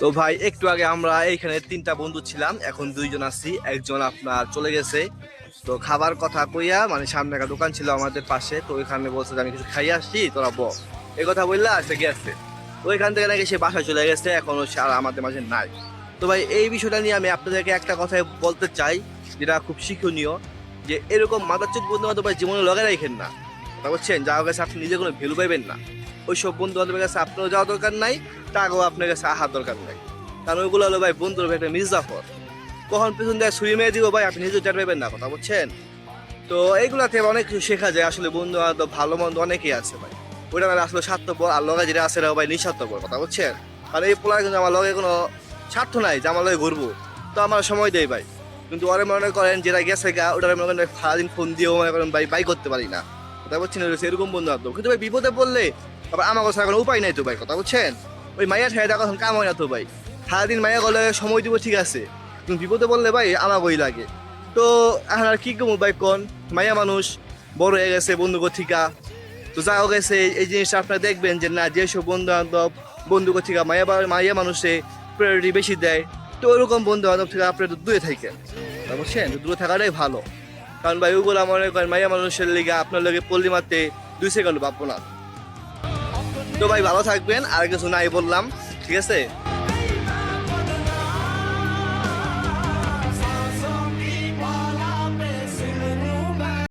তো ভাই, একটু আগে আমরা এইখানে তিনটা বন্ধু ছিলাম, এখন দুইজন আছি, একজন আপনার চলে গেছে। তো খাবার কথা কইয়া মানে সামনে একটা দোকান ছিল আমাদের পাশে, তো ওইখানে বলছে আমি কিছু খাই আসছি তোরা ব এই কথা বললে আসতে গেছে। ওইখান থেকে নাকি সে বাসায় চলে গেছে, এখনও সে আর আমাদের মাঝে নাই। তো ভাই, এই বিষয়টা নিয়ে আমি আপনাদেরকে একটা কথাই বলতে চাই, যেটা খুব শিক্ষণীয়, যে এরকম মাদারচুত বন্ধু ভাই জীবনে লগে রাখেন না। বলছেন? যাওয়ার কাছে আপনি নিজে কোনো ভ্যালু পাইবেন না। ওই সব বন্ধু বান্ধবের কাছে আপনারও যাওয়া দরকার নাই টাকাও আপনার কাছে আহার দরকার নাই। কারণ ওইগুলো হলো ভাই বন্ধুর ভাই একটা মির্জাফর কখন পেছন দিয়ে ছুরি মেরে দিব ভাই, আপনি নিজেও চার না কথা বলছেন তো এইগুলা থেকে অনেক কিছু শেখা যায়, আসলে বন্ধু বান্ধব ভালো মন্দ অনেকেই আছে ভাই। ওইটা মানে আসলে স্বার্থপর আর লগে যেটা আছে ভাই নিঃস্বার্থপর কথা বলছেন কারণ এই পোলার কিন্তু আমার লগে কোনো স্বার্থ নাই যে আমার লগে ঘুরবো। তো আমার সময় দেয় ভাই। কিন্তু ওরা মনে করেন, যেটা গেছে গা ওটা মনে করেন সারাদিন ফোন দিয়েও মনে করেন ভাই বাই করতে পারি না। কথা বলছেন এরকম বন্ধু বান্ধব কিন্তু ভাই, বিপদে পড়লে আবার আমার কথা কোনো উপায় নাই তো ভাই, কথা বলছেন ওই মাইয়া দেখা এখন কাম হয় না তো ভাই। সারাদিন মায়া গলে সময় দিব, ঠিক আছে। কিন্তু বিপদে পড়লে ভাই, আমাকেই লাগে। তো এখন আর কি কমু ভাই কোন? মায়া মানুষ, বড় হয়ে গেছে, বন্ধু কথিকা তো যা গেছে এই জিনিসটা আপনারা দেখবেন যে না যেসব বন্ধু বান্ধব বন্ধু কথিকা মাইয়া বা- মাইয়া মানুষে প্রায়োরিটি বেশি দেয়। তো ওরকম বন্ধু বান্ধব থেকে আপনারা দূরে থাকেন। বুঝছেন? দূরে থাকাটাই ভালো। কারণ ভাই, ওগুলো মনে করেন মাইয়া মানুষের লিগে আপনার লগে পল্লি মারতে দুই সেকেন্ড ভাববো না। তো ভাই, ভালো থাকবেন। আর কিছু নাই বললাম, ঠিক আছে?